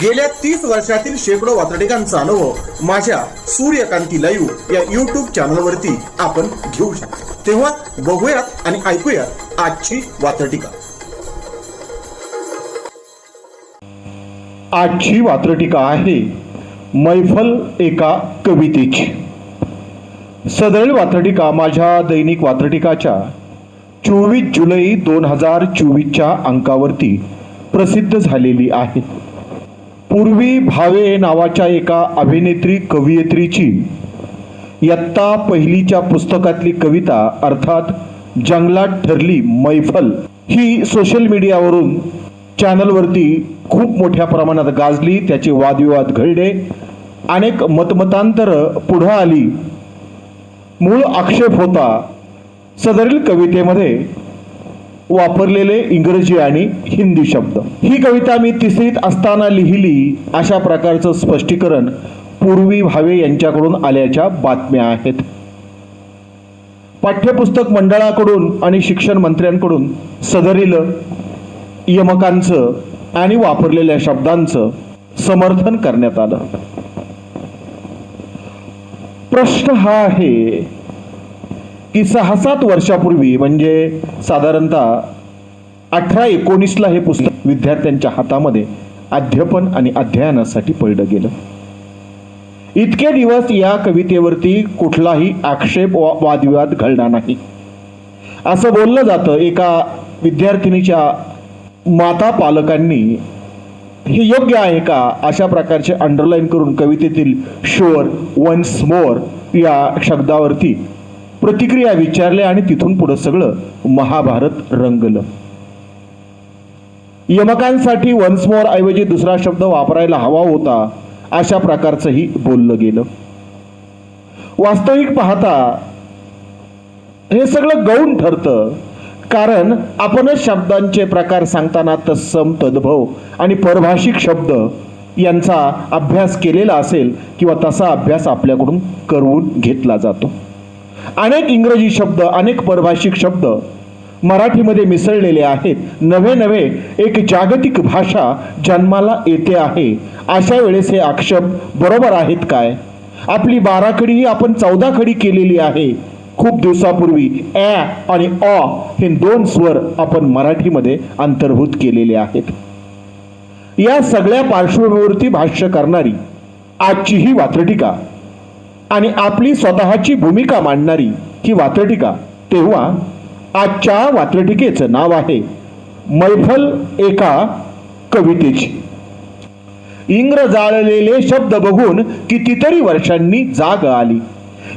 गेल्या तीस वर्षातील शेकडो वातडिकांचा अनुभव माझ्या सूर्यकांती लाईव्ह या युट्यूब चॅनलवरती आपण घेऊ शकतो. तेव्हा बघूयात आणि ऐकूयात आजची वातडिका आजची वात्रटिका आहे मैफल एका कवितेची. सदळ वात्रटिका माझ्या दैनिक वात्रटिकाच्या चोवीस जुलै दोन हजार चोवीसच्या अंकावरती प्रसिद्ध झालेली आहे. पूर्वी भावे नावाच्या एका अभिनेत्री कवयित्रीची इयत्ता पहिलीच्या पुस्तकातली कविता अर्थात जंगलात ठरली मैफल ही सोशल मीडियावरून चॅनलवरती खूप मोठ्या प्रमाणात गाजली त्याचे वादविवाद घडले अनेक मतमतांतर पुढं आली. मूळ आक्षेप होता सदरील कवितेमध्ये वापरलेले इंग्रजी आणि हिंदी शब्द. ही कविता मी तिसरीत असताना लिहिली अशा प्रकारचं स्पष्टीकरण पूर्वी भावे यांच्याकडून आल्याच्या बातम्या आहेत. पाठ्यपुस्तक मंडळाकडून आणि शिक्षण मंत्र्यांकडून सदरील यमकांचं आणि वापरलेल्या शब्दांचं समर्थन करण्यात आलं. प्रश्न हा आहे की सहा सात वर्षापूर्वी म्हणजे साधारणतः अठरा एकोणीसला हे पुस्तक विद्यार्थ्यांच्या हातामध्ये अध्यापन आणि अध्ययनासाठी पडलं गेलं. इतके दिवस या कवितेवरती कुठलाही आक्षेप वा वादविवाद घडला नाही. असं बोललं जातं एका विद्यार्थिनीच्या माता पालकांनी हे योग्य आहे का? अशा प्रकारचे अंडरलाईन करून कवितेतील शोर वन्स मोर या शब्दावरती प्रतिक्रिया विचारल्या आणि तिथून पुढं सगळं महाभारत रंगलं. यमकांसाठी वन्स मोर ऐवजी दुसरा शब्द वापरायला हवा होता अशा प्रकारचंही बोललं गेलं. वास्तविक पाहता हे सगळं गौण ठरतं कारण आपणच शब्दांचे प्रकार सांगताना तत्सम तद्भव आणि परभाषिक शब्द यांचा अभ्यास केलेला असेल किंवा तसा अभ्यास आपल्याकडून करवून घेतला जातो. अनेक इंग्रजी शब्द अनेक परभाषिक शब्द मराठीमध्ये मिसळलेले आहेत. नवे नवे एक जागतिक भाषा जन्माला येते आहे. अशा वेळेस हे आक्षेप बरोबर आहेत काय? आपली बाराखडी ही आपण चौदा खडी केलेली आहे. खूप दिवसापूर्वी ॲ आणि अ हे दोन स्वर आपण मराठीमध्ये अंतर्भूत केलेले आहेत. या सगळ्या पार्श्वभूमीवरती भाष्य करणारी आजची ही वात्रटिका आणि आपली स्वतःची भूमिका मांडणारी ही वात्रटिका तेव्हा आजच्या वात्रटिकेचं नाव आहे मैफल एका कवितेची. इंग्र जाळलेले शब्द बघून कितीतरी वर्षांनी जाग आली.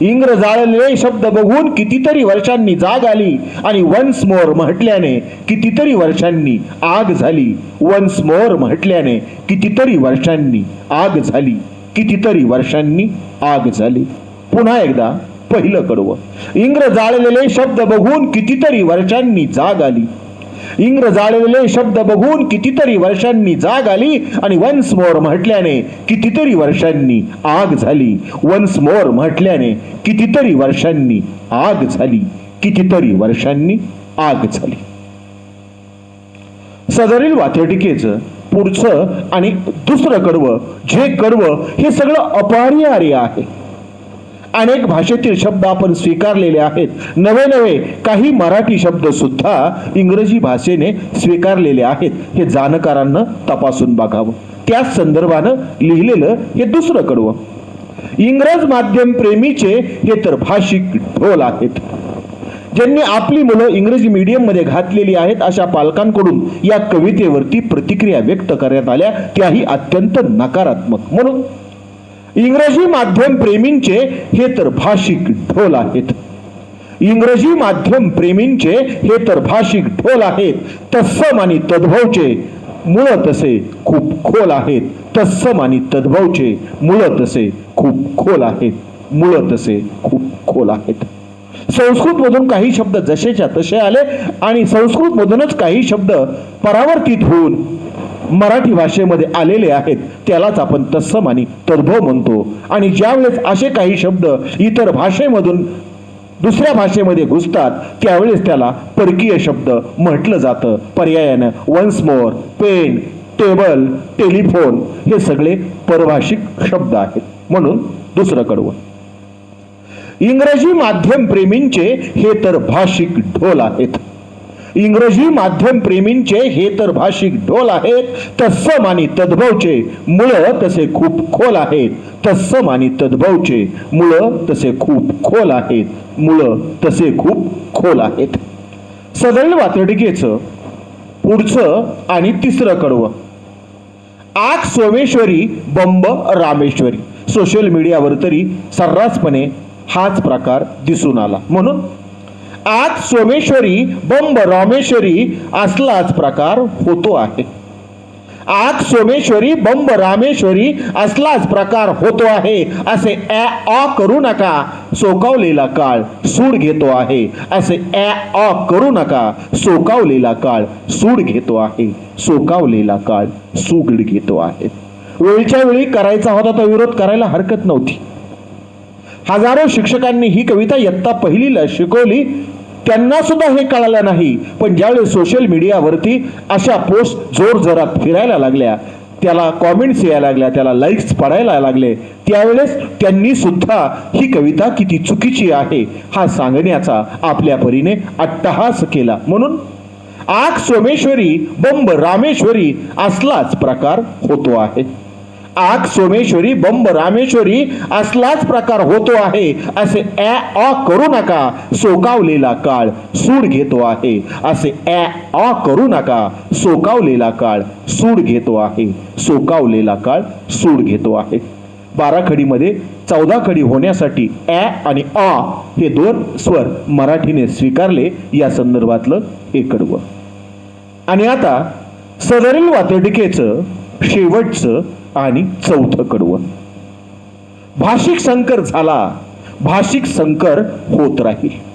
इंग्र जाळलेले शब्द बघून कितीतरी वर्षांनी जाग आली आणि वन्स मोर म्हटल्याने कितीतरी वर्षांनी आग झाली. वन्स मोर म्हटल्याने कितीतरी वर्षांनी आग झाली. कितीतरी वर्षांनी आग झाली. पुन्हा एकदा पहिलं कडवं. इंग्र जाळलेले शब्द बघून कितीतरी वर्षांनी जाग आली. इंग्र जाळलेले शब्द बघून कितीतरी वर्षांनी जाग आली आणि वन्स मोर म्हटल्याने कितीतरी वर्षांनी आग झाली. वन्स मोर म्हटल्याने कितीतरी वर्षांनी आग झाली. कितीतरी वर्षांनी आग झाली. सदरील वाथेटिकेचं पुढचं आणि दुसरं कडवं जे कडवं हे सगळं अपरिहार्य आहे. अनेक भाषेतील शब्द आपण स्वीकारलेले आहेत. नवे नवे काही मराठी शब्द सुद्धा इंग्रजी भाषेने स्वीकारलेले आहेत. हे जाणकारांना तपासून बघावं. त्याच संदर्भानं लिहिलेलं हे दुसरं कडवं. इंग्रज माध्यम प्रेमीचे हे तर भाषिक ढोल आहेत. ज्यांनी आपली मुलं इंग्रजी मीडियममध्ये घातलेली आहेत अशा पालकांकडून या कवितेवरती प्रतिक्रिया व्यक्त करण्यात आल्या. त्याही अत्यंत नकारात्मक. म्हणून इंग्रजी माध्यम प्रेमींचे हे तर भाषिक ढोल आहेत. इंग्रजी माध्यम प्रेमींचे हे तर भाषिक ढोल आहेत. तत्सम आणि तद्भवचे मुळ तसे खूप खोल आहेत. तत्सम आणि तद्भवचे मुळ तसे खूप खोल आहेत. मुळ तसे खूप खोल आहेत. संस्कृतमधून काही शब्द जसेच्या तसे आले आणि संस्कृतमधूनच काही शब्द परावर्तित होऊन मराठी भाषेमध्ये आलेले आहेत. त्यालाच आपण तत्सम आणि तद्भव म्हणतो. आणि ज्यावेळेस असे काही शब्द इतर भाषेमधून दुसऱ्या भाषेमध्ये घुसतात त्यावेळेस त्याला परकीय शब्द म्हटलं जातं. पर्यायानं once more pen table telephone हे सगळे परभाषिक शब्द आहेत. म्हणून दुसरं कडवं. इंग्रजी माध्यम प्रेमींचे हे तर भाषिक ढोल आहेत. इंग्रजी माध्यम प्रेमींचे हे तर भाषिक ढोल आहेत. तत्सम आणि तद्भवचे मुळ तसे खूप खोल आहेत. तत्सम आणि तद्भवचे मुळ तसे खूप खोल आहेत. मुळ तसे खूप खोल आहेत. सदैव वातडिकेचं पुढचं आणि तिसरं कडवं. आग सोमेश्वरी बंब रामेश्वरी. सोशल मीडियावर तरी सर्रासपणे हाच प्रकार दिसून आला. म्हणून आज सोमेश्वरी बंब रामेश्वरी असलाच प्रकार होतो आहे. आज सोमेश्वरी बंब रामेश्वरी असलाच प्रकार होतो आहे असे ॲ ऑ करू नका सोकावलेला काळ सूड घेतो आहे. असे ॲ ऑ करू नका सोकावलेला काळ सूड घेतो आहे सोकावलेला काळ सुगड घेतो आहे. वेळच्या वेळी करायचा होता तो विरोध करायला हरकत नव्हती. हजारो शिक्षकांनी ही कविता इयत्ता पहिलीला शिकवली. त्यांना सुद्धा हे कळालं नाही. पण ज्यावेळेस सोशल मीडियावरती अशा पोस्ट जोर जोरात फिरायला लागल्या त्याला कॉमेंट्स यायला लागल्या त्याला लाईक्स पडायला लागले त्यावेळेस त्यांनी सुद्धा ही कविता किती चुकीची आहे हा सांगण्याचा आपल्या परीने अट्टहास केला. म्हणून आग सोमेश्वरी बंब रामेश्वरी असलाच प्रकार होतो आहे. आग सोमेश्वरी बंब रामेश्वरी असलाच प्रकार होतो आहे. असे ॲ ऑ करू नका. सोकावलेला काळ सूड घेतो आहे. असे ॲ ऑ करू नका. सोकावलेला काळ सूड घेतो आहे. सोकावलेला काळ सूड घेतो आहे. बारा खडीमध्ये चौदा खडी होण्यासाठी ॲ आणि अ हे दोन स्वर मराठीने स्वीकारले. या संदर्भातलं हे कडवं. आणि आता सदरील वातडिकेचं शेवटचं आणि चौथं कडवं. भाषिक संकर झाला भाषिक संकर होत राहील.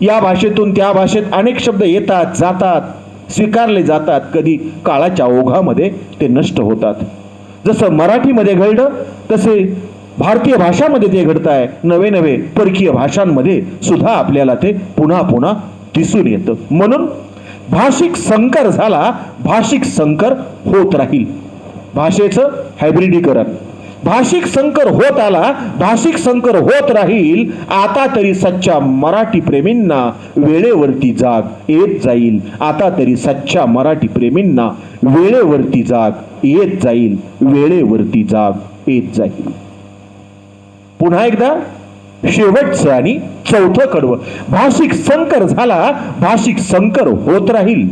या भाषेतून त्या भाषेत अनेक शब्द येतात जातात स्वीकारले जातात. कधी काळाच्या ओघामध्ये ते नष्ट होतात. जसं मराठीमध्ये घडलं तसे भारतीय भाषामध्ये ते घडत आहे नवे नवे परकीय भाषांमध्ये सुद्धा आपल्याला ते पुन्हा पुन्हा दिसून येतं. म्हणून भाषिक संकर झाला भाषिक संकर होत राहील. भाषेचं हायब्रिडीकरण. भाषिक संकर होत आला भाषिक संकर होत राहील आता तरी सच्च्या मराठी प्रेमींना वेळेवरती जाग येत जाईल. आता तरी सच्च्या मराठी प्रेमींना वेळेवरती जाग येत जाईल वेळेवरती जाग येत जाईल. पुन्हा एकदा शेवटचं आणि चौथं कडवं. भाषिक संकर झाला भाषिक संकर होत राहील.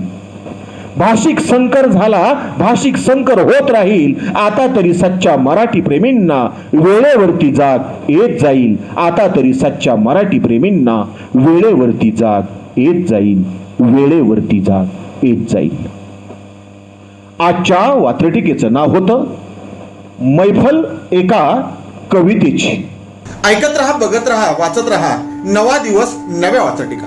भाषिक संकर झाला भाषिक संकर होत राहील. आता तरी सच्च्या मराठी प्रेमींना वेळेवरती जाग येत जाईल आता तरी सच्च्या मराठी प्रेमींना वेळेवरती जाग येत जाईल वेळेवरती जाग येत जाईल आजच्या वात्रटिकेचं नाव होतं मैफल एका कवितेची. ऐकत रहा बघत रहा वाचत रहा. नवा दिवस नव्या वाचटिका